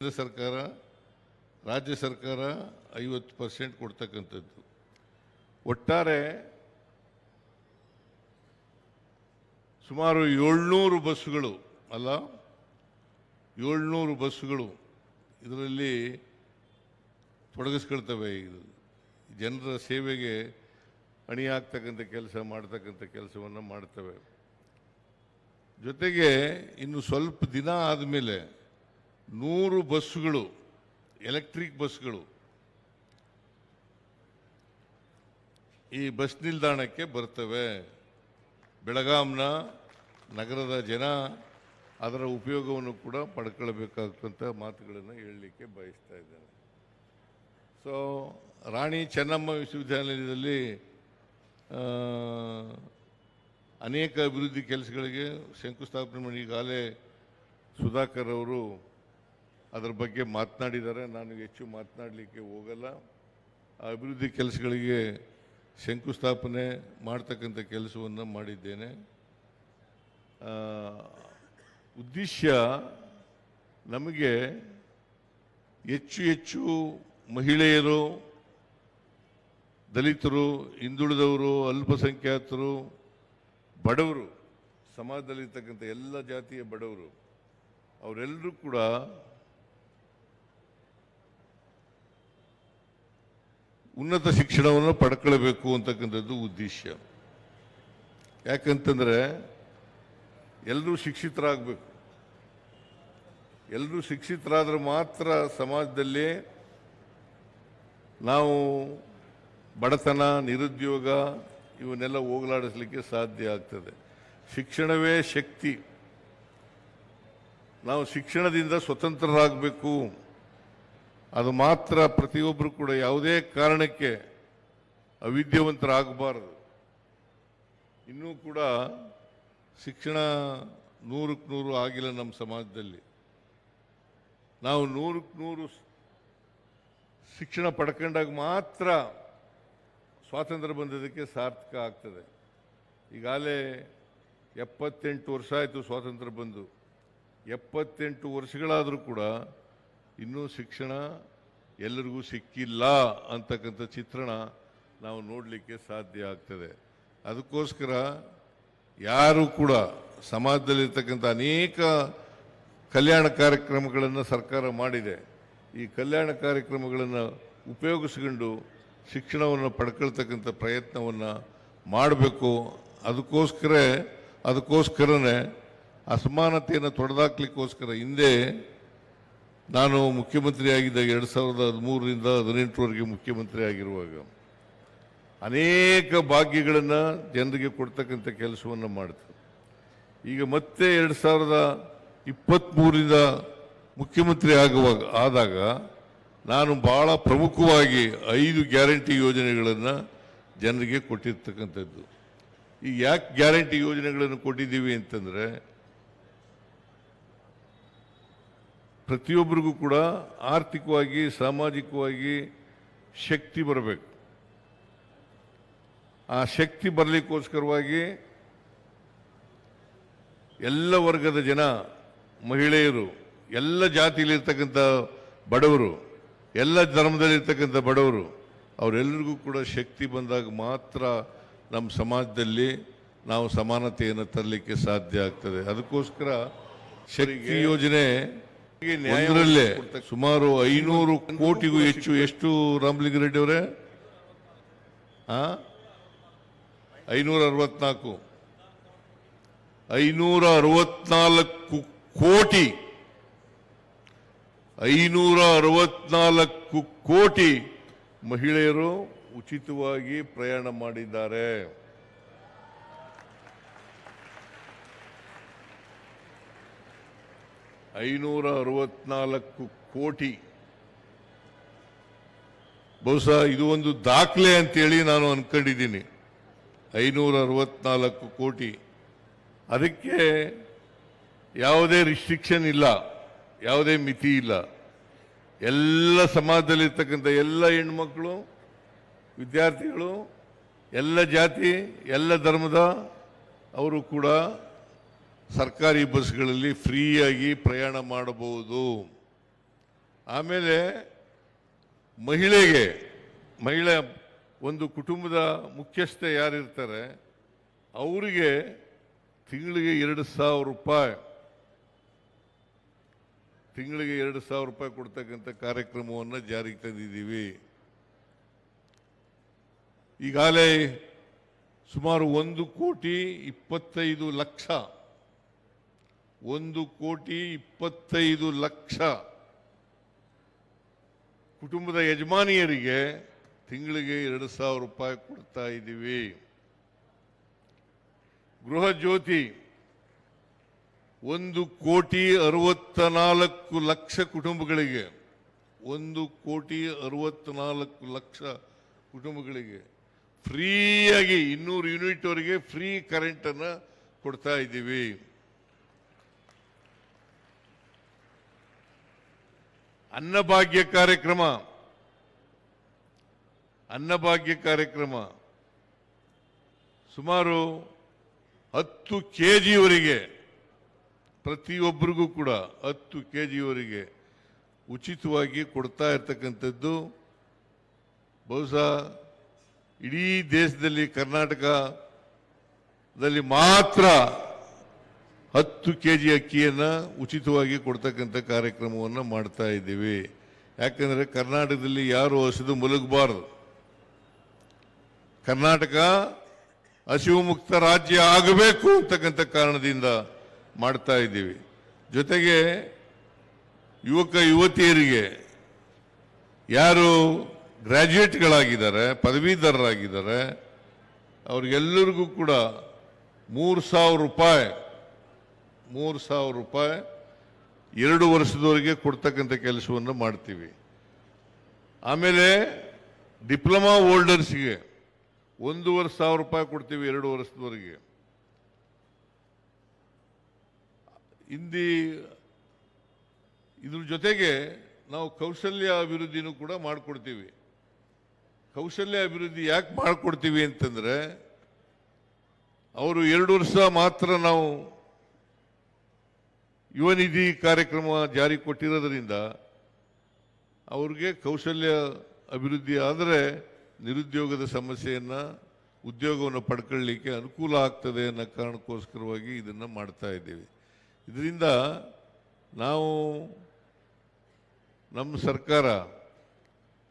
ಕೇಂದ್ರ ಸರ್ಕಾರ, ರಾಜ್ಯ ಸರ್ಕಾರ ಐವತ್ತು ಪರ್ಸೆಂಟ್ ಕೊಡ್ತಕ್ಕಂಥದ್ದು. ಒಟ್ಟಾರೆ ಸುಮಾರು ಏಳ್ನೂರು ಬಸ್ಸುಗಳು ಅಲ್ಲ, ಏಳ್ನೂರು ಬಸ್ಸುಗಳು ಇದರಲ್ಲಿ ತೊಡಗಿಸ್ಕೊಳ್ತವೆ. ಇದು ಜನರ ಸೇವೆಗೆ ಅಣಿಯಾಗ್ತಕ್ಕಂಥ ಕೆಲಸ, ಮಾಡ್ತಕ್ಕಂಥ ಕೆಲಸವನ್ನು ಮಾಡ್ತವೆ. ಜೊತೆಗೆ ಇನ್ನು ಸ್ವಲ್ಪ ದಿನ ಆದಮೇಲೆ ನೂರು ಬಸ್ಸುಗಳು, ಎಲೆಕ್ಟ್ರಿಕ್ ಬಸ್ಗಳು ಈ ಬಸ್ ನಿಲ್ದಾಣಕ್ಕೆ ಬರ್ತವೆ. ಬೆಳಗಾಂನ ನಗರದ ಜನ ಅದರ ಉಪಯೋಗವನ್ನು ಕೂಡ ಪಡ್ಕೊಳ್ಬೇಕಾಗ್ತಂಥ ಮಾತುಗಳನ್ನು ಹೇಳಲಿಕ್ಕೆ ಬಯಸ್ತಾ ಇದ್ದೇನೆ. ಸೊ ರಾಣಿ ಚೆನ್ನಮ್ಮ ವಿಶ್ವವಿದ್ಯಾಲಯದಲ್ಲಿ ಅನೇಕ ಅಭಿವೃದ್ಧಿ ಕೆಲಸಗಳಿಗೆ ಶಂಕುಸ್ಥಾಪನೆ ಮಾಡಿ ಈಗಾಗಲೇ ಸುಧಾಕರ್ ಅವರು ಅದರ ಬಗ್ಗೆ ಮಾತನಾಡಿದ್ದಾರೆ. ನಾನು ಹೆಚ್ಚು ಮಾತನಾಡಲಿಕ್ಕೆ ಹೋಗಲ್ಲ. ಅಭಿವೃದ್ಧಿ ಕೆಲಸಗಳಿಗೆ ಶಂಕುಸ್ಥಾಪನೆ ಮಾಡ್ತಕ್ಕಂಥ ಕೆಲಸವನ್ನು ಮಾಡಿದ್ದೇನೆ. ಉದ್ದೇಶ ನಮಗೆ ಹೆಚ್ಚು ಹೆಚ್ಚು ಮಹಿಳೆಯರು, ದಲಿತರು, ಹಿಂದುಳಿದವರು, ಅಲ್ಪಸಂಖ್ಯಾತರು, ಬಡವರು, ಸಮಾಜದಲ್ಲಿರ್ತಕ್ಕಂಥ ಎಲ್ಲ ಜಾತಿಯ ಬಡವರು, ಅವರೆಲ್ಲರೂ ಕೂಡ ಉನ್ನತ ಶಿಕ್ಷಣವನ್ನು ಪಡ್ಕೊಳ್ಬೇಕು ಅಂತಕ್ಕಂಥದ್ದು ಉದ್ದೇಶ. ಯಾಕಂತಂದರೆ ಎಲ್ಲರೂ ಶಿಕ್ಷಿತರಾಗಬೇಕು. ಎಲ್ಲರೂ ಶಿಕ್ಷಿತರಾದ್ರೆ ಮಾತ್ರ ಸಮಾಜದಲ್ಲಿ ನಾವು ಬಡತನ, ನಿರುದ್ಯೋಗ ಇವನ್ನೆಲ್ಲ ಹೋಗಲಾಡಿಸ್ಲಿಕ್ಕೆ ಸಾಧ್ಯ ಆಗ್ತದೆ. ಶಿಕ್ಷಣವೇ ಶಕ್ತಿ. ನಾವು ಶಿಕ್ಷಣದಿಂದ ಸ್ವತಂತ್ರರಾಗಬೇಕು. ಅದು ಮಾತ್ರ ಪ್ರತಿಯೊಬ್ಬರು ಕೂಡ ಯಾವುದೇ ಕಾರಣಕ್ಕೆ ಅವಿದ್ಯಾವಂತರಾಗಬಾರದು. ಇನ್ನೂ ಕೂಡ ಶಿಕ್ಷಣ ನೂರಕ್ಕೆ ನೂರು ಆಗಿಲ್ಲ ನಮ್ಮ ಸಮಾಜದಲ್ಲಿ. ನಾವು ನೂರಕ್ಕೆ ನೂರು ಶಿಕ್ಷಣ ಪಡ್ಕೊಂಡಾಗ ಮಾತ್ರ ಸ್ವಾತಂತ್ರ್ಯ ಬಂದದಕ್ಕೆ ಸಾರ್ಥಕ ಆಗ್ತದೆ. ಈಗಾಗಲೇ ಎಪ್ಪತ್ತೆಂಟು ವರ್ಷ ಆಯಿತು ಸ್ವಾತಂತ್ರ್ಯ ಬಂದು. ಎಪ್ಪತ್ತೆಂಟು ವರ್ಷಗಳಾದರೂ ಕೂಡ ಇನ್ನೂ ಶಿಕ್ಷಣ ಎಲ್ಲರಿಗೂ ಸಿಕ್ಕಿಲ್ಲ ಅಂತಕ್ಕಂಥ ಚಿತ್ರಣ ನಾವು ನೋಡಲಿಕ್ಕೆ ಸಾಧ್ಯ ಆಗ್ತದೆ. ಅದಕ್ಕೋಸ್ಕರ ಯಾರು ಕೂಡ ಸಮಾಜದಲ್ಲಿರ್ತಕ್ಕಂಥ ಅನೇಕ ಕಲ್ಯಾಣ ಕಾರ್ಯಕ್ರಮಗಳನ್ನು ಸರ್ಕಾರ ಮಾಡಿದೆ. ಈ ಕಲ್ಯಾಣ ಕಾರ್ಯಕ್ರಮಗಳನ್ನು ಉಪಯೋಗಿಸ್ಕೊಂಡು ಶಿಕ್ಷಣವನ್ನು ಪಡ್ಕೊಳ್ತಕ್ಕಂಥ ಪ್ರಯತ್ನವನ್ನು ಮಾಡಬೇಕು. ಅದಕ್ಕೋಸ್ಕರ, ಅದಕ್ಕೋಸ್ಕರನೇ ಅಸಮಾನತೆಯನ್ನು ತೊಡೆದಾಕ್ಲಿಕ್ಕೋಸ್ಕರ ಹಿಂದೆ ನಾನು ಮುಖ್ಯಮಂತ್ರಿಯಾಗಿದ್ದಾಗ ಎರಡು ಸಾವಿರದ ಹದಿಮೂರರಿಂದ ಹದಿನೆಂಟರವರೆಗೆ ಮುಖ್ಯಮಂತ್ರಿ ಆಗಿರುವಾಗ ಅನೇಕ ಭಾಗ್ಯಗಳನ್ನು ಜನರಿಗೆ ಕೊಡ್ತಕ್ಕಂಥ ಕೆಲಸವನ್ನು ಮಾಡ್ತು ಈಗ ಮತ್ತೆ ಎರಡು ಸಾವಿರದ ಇಪ್ಪತ್ತ್ಮೂರಿಂದ ಮುಖ್ಯಮಂತ್ರಿ ಆಗುವಾಗ, ಆದಾಗ ನಾನು ಭಾಳ ಪ್ರಮುಖವಾಗಿ ಐದು ಗ್ಯಾರಂಟಿ ಯೋಜನೆಗಳನ್ನು ಜನರಿಗೆ ಕೊಟ್ಟಿರ್ತಕ್ಕಂಥದ್ದು. ಈ ಯಾಕೆ ಗ್ಯಾರಂಟಿ ಯೋಜನೆಗಳನ್ನು ಕೊಟ್ಟಿದ್ದೀವಿ ಅಂತಂದರೆ ಪ್ರತಿಯೊಬ್ಬರಿಗೂ ಕೂಡ ಆರ್ಥಿಕವಾಗಿ ಸಾಮಾಜಿಕವಾಗಿ ಶಕ್ತಿ ಬರಬೇಕು. ಆ ಶಕ್ತಿ ಬರಲಿಕ್ಕೋಸ್ಕರವಾಗಿ ಎಲ್ಲ ವರ್ಗದ ಜನ ಮಹಿಳೆಯರು ಎಲ್ಲ ಜಾತಿಯಲ್ಲಿರ್ತಕ್ಕಂಥ ಬಡವರು ಎಲ್ಲ ಧರ್ಮದಲ್ಲಿರ್ತಕ್ಕಂಥ ಬಡವರು ಅವರೆಲ್ಲರಿಗೂ ಕೂಡ ಶಕ್ತಿ ಬಂದಾಗ ಮಾತ್ರ ನಮ್ಮ ಸಮಾಜದಲ್ಲಿ ನಾವು ಸಮಾನತೆಯನ್ನು ತರಲಿಕ್ಕೆ ಸಾಧ್ಯ ಆಗ್ತದೆ. ಅದಕ್ಕೋಸ್ಕರ ಶಕ್ತಿ ಯೋಜನೆ ಒಂದರಲ್ಲೇ ಸುಮಾರು ಐನೂರು ಕೋಟಿಗೂ ಹೆಚ್ಚು ಎಷ್ಟು ರಾಮಲಿಂಗಾರೆಡ್ಡಿ ಅವರೇ? ಆ? ಐನೂರ ಅರವತ್ನಾಲ್ಕು ಐನೂರ ಅರವತ್ನಾಲ್ಕು ಕೋಟಿ. ಐನೂರ ಅರವತ್ನಾಲ್ಕು ಕೋಟಿ ಮಹಿಳೆಯರು ಉಚಿತವಾಗಿ ಪ್ರಯಾಣ ಮಾಡಿದ್ದಾರೆ. ಐನೂರ ಅರವತ್ನಾಲ್ಕು ಕೋಟಿ. ಬಹುಶಃ ಇದು ಒಂದು ದಾಖಲೆ ಅಂತೇಳಿ ನಾನು ಅನ್ಕೊಂಡಿದ್ದೀನಿ. ಐನೂರ ಅರವತ್ನಾಲ್ಕು ಕೋಟಿ. ಅದಕ್ಕೆ ಯಾವುದೇ ರಿಸ್ಟ್ರಿಕ್ಷನ್ ಇಲ್ಲ, ಯಾವುದೇ ಮಿತಿ ಇಲ್ಲ. ಎಲ್ಲ ಸಮಾಜದಲ್ಲಿರ್ತಕ್ಕಂಥ ಎಲ್ಲ ಹೆಣ್ಮಕ್ಳು, ವಿದ್ಯಾರ್ಥಿಗಳು, ಎಲ್ಲ ಜಾತಿ, ಎಲ್ಲ ಧರ್ಮದ ಅವರು ಕೂಡ ಸರ್ಕಾರಿ ಬಸ್ಗಳಲ್ಲಿ ಫ್ರೀಯಾಗಿ ಪ್ರಯಾಣ ಮಾಡಬಹುದು. ಆಮೇಲೆ ಮಹಿಳೆಗೆ, ಮಹಿಳೆ ಒಂದು ಕುಟುಂಬದ ಮುಖ್ಯಸ್ಥೆ ಯಾರಿರ್ತಾರೆ, ಅವರಿಗೆ ತಿಂಗಳಿಗೆ ಎರಡು ಸಾವಿರ ರೂಪಾಯಿ, ತಿಂಗಳಿಗೆ ಎರಡು ಸಾವಿರ ರೂಪಾಯಿ ಕೊಡ್ತಕ್ಕಂಥ ಕಾರ್ಯಕ್ರಮವನ್ನು ಜಾರಿಗೆ ತಂದಿದ್ದೀವಿ. ಈಗಾಗಲೇ ಸುಮಾರು ಒಂದು ಕೋಟಿ ಇಪ್ಪತ್ತೈದು ಲಕ್ಷ ಒಂದು ಕೋಟಿ ಇಪ್ಪತ್ತೈದು ಲಕ್ಷ. ಕುಟುಂಬದ ಯಜಮಾನಿಯರಿಗೆ ತಿಂಗಳಿಗೆ ಎರಡು ಸಾವಿರ ರೂಪಾಯಿ ಕೊಡ್ತಾ ಇದ್ದೀವಿ. ಗೃಹ ಜ್ಯೋತಿ, ಒಂದು ಕೋಟಿ ಅರವತ್ತ ನಾಲ್ಕು ಲಕ್ಷ ಕುಟುಂಬಗಳಿಗೆ, ಒಂದು ಕೋಟಿ ಅರವತ್ತ ನಾಲ್ಕು ಲಕ್ಷ ಕುಟುಂಬಗಳಿಗೆ ಫ್ರೀಯಾಗಿ ಇನ್ನೂರು ಯೂನಿಟ್ ಅವರಿಗೆ ಫ್ರೀ ಕರೆಂಟನ್ನು ಕೊಡ್ತಾ ಇದ್ದೀವಿ. ಅನ್ನಭಾಗ್ಯ ಕಾರ್ಯಕ್ರಮ. ಅನ್ನಭಾಗ್ಯ ಕಾರ್ಯಕ್ರಮ. ಸುಮಾರು ಹತ್ತು ಕೆ ಜಿವರೆಗೆ ಪ್ರತಿಯೊಬ್ಬರಿಗೂ ಕೂಡ ಹತ್ತು ಕೆ ಜಿವರೆಗೆ ಉಚಿತವಾಗಿ ಕೊಡ್ತಾ ಇರ್ತಕ್ಕಂಥದ್ದು. ಬಹುಶಃ ಇಡೀ ದೇಶದಲ್ಲಿ, ಕರ್ನಾಟಕದಲ್ಲಿ ಮಾತ್ರ ಹತ್ತು ಕೆ ಜಿ ಅಕ್ಕಿಯನ್ನು ಉಚಿತವಾಗಿ ಕೊಡ್ತಕ್ಕಂಥ ಕಾರ್ಯಕ್ರಮವನ್ನು ಮಾಡ್ತಾ ಇದ್ದೀವಿ. ಯಾಕಂದರೆ ಕರ್ನಾಟಕದಲ್ಲಿ ಯಾರು ಹಸಿದು ಮುಲಗಬಾರ್ದು. ಕರ್ನಾಟಕ ಹಸಿವು ಮುಕ್ತ ರಾಜ್ಯ ಆಗಬೇಕು ಅಂತಕ್ಕಂಥ ಕಾರಣದಿಂದ ಮಾಡ್ತಾ ಇದ್ದೀವಿ. ಜೊತೆಗೆ ಯುವಕ ಯುವತಿಯರಿಗೆ ಯಾರು ಗ್ರ್ಯಾಜುಯೇಟ್ಗಳಾಗಿದ್ದಾರೆ ಪದವೀಧರರಾಗಿದ್ದಾರೆ, ಅವ್ರಿಗೆಲ್ಲರಿಗೂ ಕೂಡ ಮೂರು ಸಾವಿರ ರೂಪಾಯಿ ಮೂರು ಸಾವಿರ ರೂಪಾಯಿ ಎರಡು ವರ್ಷದವರೆಗೆ ಕೊಡ್ತಕ್ಕಂಥ ಕೆಲಸವನ್ನು ಮಾಡ್ತೀವಿ. ಆಮೇಲೆ ಡಿಪ್ಲೊಮಾ ಹೋಲ್ಡರ್ಸ್ಗೆ ಒಂದೂವರೆ ಸಾವಿರ ರೂಪಾಯಿ ಕೊಡ್ತೀವಿ ಎರಡು ವರ್ಷದವರೆಗೆ. ಹಿಂದಿ ಇದ್ರ ಜೊತೆಗೆ ನಾವು ಕೌಶಲ್ಯ ಅಭಿವೃದ್ಧಿನೂ ಕೂಡ ಮಾಡಿಕೊಡ್ತೀವಿ. ಕೌಶಲ್ಯ ಅಭಿವೃದ್ಧಿ ಯಾಕೆ ಮಾಡಿಕೊಡ್ತೀವಿ ಅಂತಂದ್ರೆ, ಅವರು ಎರಡು ವರ್ಷ ಮಾತ್ರ ನಾವು ಯುವ ನಿಧಿ ಕಾರ್ಯಕ್ರಮ ಜಾರಿ ಕೊಟ್ಟಿರೋದರಿಂದ ಅವ್ರಿಗೆ ಕೌಶಲ್ಯ ಅಭಿವೃದ್ಧಿ ಆದರೆ ನಿರುದ್ಯೋಗದ ಸಮಸ್ಯೆಯನ್ನು ಉದ್ಯೋಗವನ್ನು ಪಡ್ಕೊಳ್ಳಿಕ್ಕೆ ಅನುಕೂಲ ಆಗ್ತದೆ ಅನ್ನೋ ಕಾರಣಕ್ಕೋಸ್ಕರವಾಗಿ ಇದನ್ನು ಮಾಡ್ತಾ ಇದ್ದೀವಿ. ಇದರಿಂದ ನಾವು ನಮ್ಮ ಸರ್ಕಾರ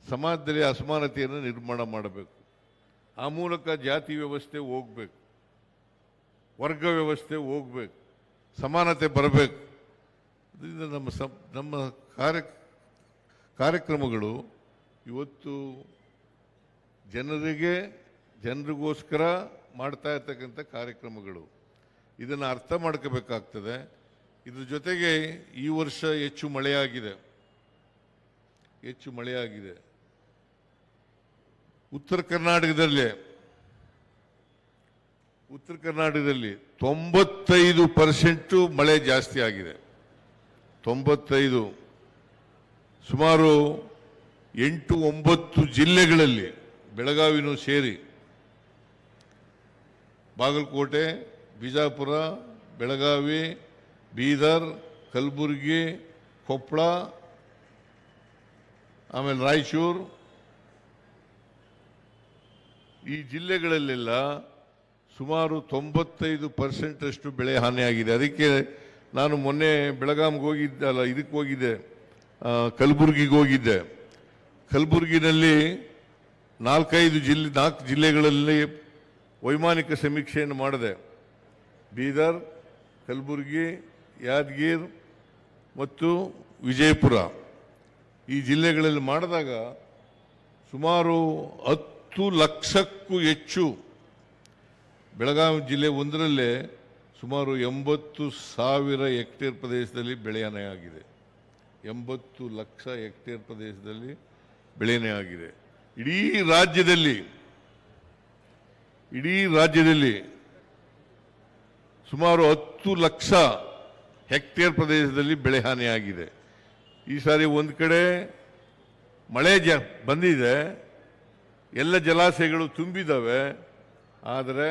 ಸಮಾಜದಲ್ಲಿ ಅಸಮಾನತೆಯನ್ನು ನಿರ್ಮಾಣ ಮಾಡಬೇಕು. ಆ ಮೂಲಕ ಜಾತಿ ವ್ಯವಸ್ಥೆ ಹೋಗ್ಬೇಕು. ವರ್ಗ ವ್ಯವಸ್ಥೆ ಹೋಗ್ಬೇಕು. ಸಮಾನತೆ ಬರಬೇಕು. ಇದರಿಂದ ನಮ್ಮ ಸಂ, ನಮ್ಮ ಕಾರ್ಯ, ಕಾರ್ಯಕ್ರಮಗಳು ಇವತ್ತು ಜನರಿಗೆ, ಜನರಿಗೋಸ್ಕರ ಮಾಡ್ತಾ ಇರ್ತಕ್ಕಂಥ ಕಾರ್ಯಕ್ರಮಗಳು. ಇದನ್ನು ಅರ್ಥ ಮಾಡ್ಕೋಬೇಕಾಗ್ತದೆ. ಇದ್ರ ಜೊತೆಗೆ ಈ ವರ್ಷ ಹೆಚ್ಚು ಮಳೆಯಾಗಿದೆ. ಹೆಚ್ಚು ಮಳೆಯಾಗಿದೆ. ಉತ್ತರ ಕರ್ನಾಟಕದಲ್ಲಿ ಉತ್ತರ ಕರ್ನಾಟಕದಲ್ಲಿ ತೊಂಬತ್ತೈದು ಪರ್ಸೆಂಟು ಮಳೆ ಜಾಸ್ತಿ ಆಗಿದೆ. ತೊಂಬತ್ತೈದು, ಸುಮಾರು ಎಂಟು ಒಂಬತ್ತು ಜಿಲ್ಲೆಗಳಲ್ಲಿ ಬೆಳಗಾವಿನೂ ಸೇರಿ ಬಾಗಲಕೋಟೆ, ಬಿಜಾಪುರ, ಬೆಳಗಾವಿ, ಬೀದರ್, ಕಲಬುರಗಿ ಕೊಪ್ಪಳ ಆಮೇಲೆ ರಾಯಚೂರು. ಈ ಜಿಲ್ಲೆಗಳಲ್ಲೆಲ್ಲ ಸುಮಾರು ತೊಂಬತ್ತೈದು ಪರ್ಸೆಂಟ್ ಅಷ್ಟು ಬೆಳೆ ಹಾನಿಯಾಗಿದೆ. ಅದಕ್ಕೆ ನಾನು ಮೊನ್ನೆ ಬೆಳಗಾಂಗೆ ಹೋಗಿದ್ದೆ, ಅಲ್ಲ ಇದಕ್ಕೆ ಹೋಗಿದ್ದೆ ಕಲಬುರಗಿಗೆ ಹೋಗಿದ್ದೆ. ಕಲಬುರಗಿನಲ್ಲಿ ನಾಲ್ಕೈದು ಜಿಲ್ಲೆ ನಾಲ್ಕು ಜಿಲ್ಲೆಗಳಲ್ಲಿ ವೈಮಾನಿಕ ಸಮೀಕ್ಷೆಯನ್ನು ಮಾಡಿದೆ. ಬೀದರ್, ಕಲಬುರಗಿ, ಯಾದಗಿರ್ ಮತ್ತು ವಿಜಯಪುರ. ಈ ಜಿಲ್ಲೆಗಳಲ್ಲಿ ಮಾಡಿದಾಗ ಸುಮಾರು ಹತ್ತು ಲಕ್ಷಕ್ಕೂ ಹೆಚ್ಚು ಬೆಳಗಾವಿ ಜಿಲ್ಲೆ ಒಂದರಲ್ಲೇ ಸುಮಾರು ಎಂಬತ್ತು ಸಾವಿರ ಹೆಕ್ಟೇರ್ ಪ್ರದೇಶದಲ್ಲಿ ಬೆಳೆಯನೆ ಆಗಿದೆ. ಎಂಬತ್ತು ಲಕ್ಷ ಹೆಕ್ಟೇರ್ ಪ್ರದೇಶದಲ್ಲಿ ಬೆಳೆಯನೆ ಆಗಿದೆ. ಇಡೀ ರಾಜ್ಯದಲ್ಲಿ ಇಡೀ ರಾಜ್ಯದಲ್ಲಿ ಸುಮಾರು ಹತ್ತು ಲಕ್ಷ ಹೆಕ್ಟೇರ್ ಪ್ರದೇಶದಲ್ಲಿ ಬೆಳೆ ಹಾನಿಯಾಗಿದೆ ಈ ಸಾರಿ ಒಂದು ಕಡೆ ಮಳೆ ಜ, ಬಂದಿದೆ. ಎಲ್ಲ ಜಲಾಶಯಗಳು ತುಂಬಿದವೆ ಆದರೆ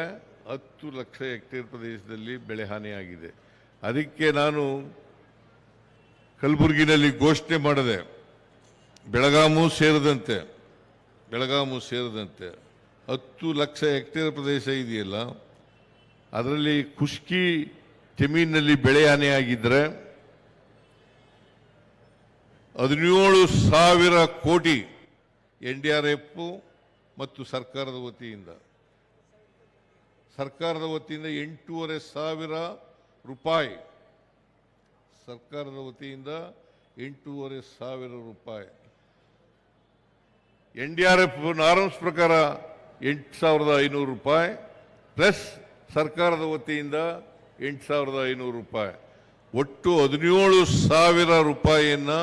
ಹತ್ತು ಲಕ್ಷ ಹೆಕ್ಟೇರ್ ಪ್ರದೇಶದಲ್ಲಿ ಬೆಳೆ ಹಾನಿಯಾಗಿದೆ. ಅದಕ್ಕೆ ನಾನು ಕಲಬುರಗಿನಲ್ಲಿ ಘೋಷಣೆ ಮಾಡಿದೆ, ಬೆಳಗಾಮು ಸೇರಿದಂತೆ ಬೆಳಗಾಮು ಸೇರಿದಂತೆ ಹತ್ತು ಲಕ್ಷ ಹೆಕ್ಟೇರ್ ಪ್ರದೇಶ ಇದೆಯಲ್ಲ, ಅದರಲ್ಲಿ ಖುಷ್ಕಿ ಜಮೀನಿನಲ್ಲಿ ಬೆಳೆ ಹಾನಿಯಾಗಿದ್ದರೆ ಹದಿನೇಳು ಸಾವಿರ ಕೋಟಿ ಎನ್ ಮತ್ತು ಸರ್ಕಾರದ ವತಿಯಿಂದ ಸರ್ಕಾರದ ವತಿಯಿಂದ ಎಂಟೂವರೆ ಸಾವಿರ ರೂಪಾಯಿ. ಸರ್ಕಾರದ ವತಿಯಿಂದ ಎಂಟೂವರೆ ಸಾವಿರ ರೂಪಾಯಿ. N D R F norms ಪ್ರಕಾರ ಎಂಟು ಸಾವಿರದ ಐನೂರು ರೂಪಾಯಿ, ಪ್ಲಸ್ ಸರ್ಕಾರದ ವತಿಯಿಂದ ಎಂಟು ಸಾವಿರದ ಐನೂರು ರೂಪಾಯಿ. ಒಟ್ಟು ಹದಿನೇಳು ಸಾವಿರ ರೂಪಾಯಿಯನ್ನು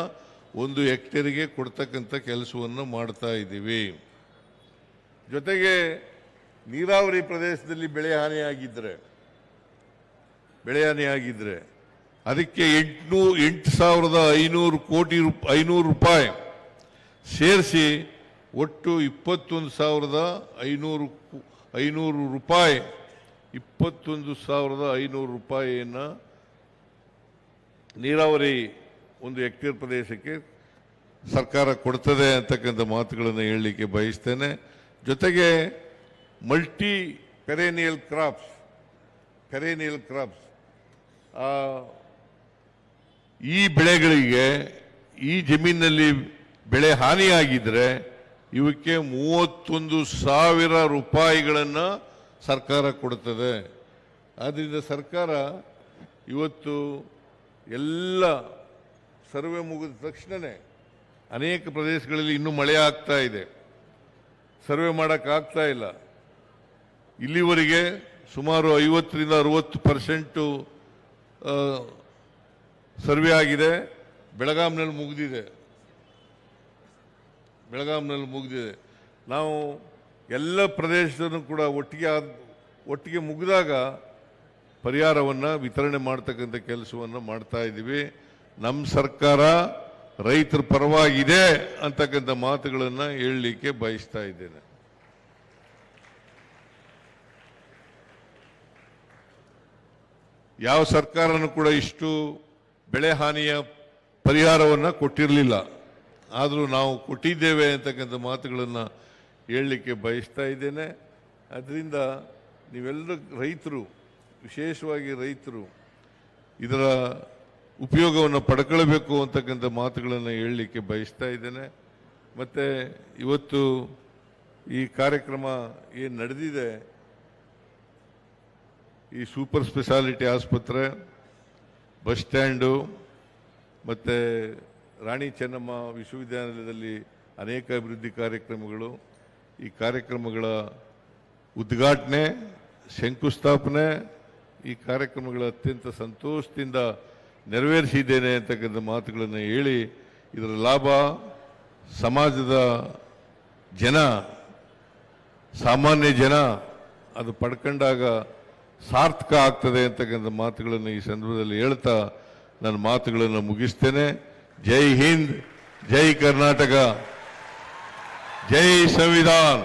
ಒಂದು ಹೆಕ್ಟೇರಿಗೆ ಕೊಡ್ತಕ್ಕಂಥ ಕೆಲಸವನ್ನು ಮಾಡ್ತಾ ಇದ್ದೀವಿ. ಜೊತೆಗೆ ನೀರಾವರಿ ಪ್ರದೇಶದಲ್ಲಿ ಬೆಳೆ ಹಾನಿಯಾಗಿದ್ದರೆ ಬೆಳೆ ಹಾನಿಯಾಗಿದ್ದರೆ ಅದಕ್ಕೆ ಎಂಟುನೂ, ಎಂಟು ಸಾವಿರದ ಐನೂರು ಕೋಟಿ ರೂಪ, ಐನೂರು ರೂಪಾಯಿ ಸೇರಿಸಿ ಒಟ್ಟು ಇಪ್ಪತ್ತೊಂದು ಸಾವಿರದ ಐನೂರು ಐನೂರು ರೂಪಾಯಿ, ಇಪ್ಪತ್ತೊಂದು ಸಾವಿರದ ಐನೂರು ರೂಪಾಯಿಯನ್ನು ನೀರಾವರಿ ಒಂದು ಹೆಕ್ಟೇರ್ ಪ್ರದೇಶಕ್ಕೆ ಸರ್ಕಾರ ಕೊಡ್ತದೆ ಅಂತಕ್ಕಂಥ ಮಾತುಗಳನ್ನು ಹೇಳಲಿಕ್ಕೆ ಬಯಸ್ತೇನೆ. ಜೊತೆಗೆ multi perennial crops perennial crops ಈ ಬೆಳೆಗಳಿಗೆ, ಈ ಜಮೀನಿನಲ್ಲಿ ಬೆಳೆ ಹಾನಿಯಾಗಿದ್ರೆ ಇವಕ್ಕೆ ಮೂವತ್ತೊಂದು ಸಾವಿರ ರೂಪಾಯಿಗಳನ್ನು ಸರ್ಕಾರ ಕೊಡುತ್ತದೆ. ಆದ್ದರಿಂದ ಸರ್ಕಾರ ಇವತ್ತು ಎಲ್ಲ ಸರ್ವೆ ಮುಗಿದ ತಕ್ಷಣವೇ ಅನೇಕ ಪ್ರದೇಶಗಳಲ್ಲಿ ಇನ್ನೂ ಮಳೆ ಆಗ್ತಾ ಇದೆ. ಸರ್ವೆ ಮಾಡೋಕ್ಕಾಗ್ತಾ ಇಲ್ಲ. ಇಲ್ಲಿವರೆಗೆ ಸುಮಾರು ಐವತ್ತರಿಂದ ಅರುವತ್ತು ಪರ್ಸೆಂಟು ಸರ್ವೆ ಆಗಿದೆ. ಬೆಳಗಾಂನಲ್ಲಿ ಮುಗಿದಿದೆ. ಬೆಳಗಾಂನಲ್ಲಿ ಮುಗಿದಿದೆ. ನಾವು ಎಲ್ಲ ಪ್ರದೇಶದಲ್ಲೂ ಕೂಡ ಒಟ್ಟಿಗೆ ಆದ, ಒಟ್ಟಿಗೆ ಮುಗಿದಾಗ ಪರಿಹಾರವನ್ನು ವಿತರಣೆ ಮಾಡ್ತಕ್ಕಂಥ ಕೆಲಸವನ್ನು ಮಾಡ್ತಾ ಇದ್ದೀವಿ. ನಮ್ಮ ಸರ್ಕಾರ ರೈತರ ಪರವಾಗಿದೆ ಅಂತಕ್ಕಂಥ ಮಾತುಗಳನ್ನು ಹೇಳಲಿಕ್ಕೆ ಬಯಸ್ತಾ ಇದ್ದೇನೆ. ಯಾವ ಸರ್ಕಾರನೂ ಕೂಡ ಇಷ್ಟು ಬೆಳೆ ಹಾನಿಯ ಪರಿಹಾರವನ್ನು ಕೊಟ್ಟಿರಲಿಲ್ಲ. ಆದರೂ ನಾವು ಕೊಟ್ಟಿದ್ದೇವೆ ಅಂತಕ್ಕಂಥ ಮಾತುಗಳನ್ನು ಹೇಳಲಿಕ್ಕೆ ಬಯಸ್ತಾ ಇದ್ದೇನೆ. ಅದರಿಂದ ನೀವೆಲ್ಲರೂ ರೈತರು, ವಿಶೇಷವಾಗಿ ರೈತರು, ಇದರ ಉಪಯೋಗವನ್ನು ಪಡ್ಕೊಳ್ಬೇಕು ಅಂತಕ್ಕಂಥ ಮಾತುಗಳನ್ನು ಹೇಳಲಿಕ್ಕೆ ಬಯಸ್ತಾ ಇದ್ದೇನೆ. ಮತ್ತು ಇವತ್ತು ಈ ಕಾರ್ಯಕ್ರಮ ಏನು ನಡೆದಿದೆ ಈ ಸೂಪರ್ ಸ್ಪೆಷಾಲಿಟಿ ಆಸ್ಪತ್ರೆ, ಬಸ್ ಸ್ಟ್ಯಾಂಡು, ಮತ್ತು ರಾಣಿ ಚೆನ್ನಮ್ಮ ವಿಶ್ವವಿದ್ಯಾನಿಲಯದಲ್ಲಿ ಅನೇಕ ಅಭಿವೃದ್ಧಿ ಕಾರ್ಯಕ್ರಮಗಳು. ಈ ಕಾರ್ಯಕ್ರಮಗಳ ಉದ್ಘಾಟನೆ, ಶಂಕುಸ್ಥಾಪನೆ, ಈ ಕಾರ್ಯಕ್ರಮಗಳ ಅತ್ಯಂತ ಸಂತೋಷದಿಂದ ನೆರವೇರಿಸಿದ್ದೇನೆ ಅಂತಕ್ಕಂಥ ಮಾತುಗಳನ್ನು ಹೇಳಿ, ಇದರ ಲಾಭ ಸಮಾಜದ ಜನ, ಸಾಮಾನ್ಯ ಜನ, ಅದು ಪಡ್ಕೊಂಡಾಗ ಸಾರ್ಥಕ ಆಗ್ತದೆ ಅಂತಕ್ಕಂಥ ಮಾತುಗಳನ್ನು ಈ ಸಂದರ್ಭದಲ್ಲಿ ಹೇಳ್ತಾ ನನ್ನ ಮಾತುಗಳನ್ನು ಮುಗಿಸ್ತೇನೆ. ಜೈ ಹಿಂದ್, ಜೈ ಕರ್ನಾಟಕ, ಜೈ ಸಂವಿಧಾನ್.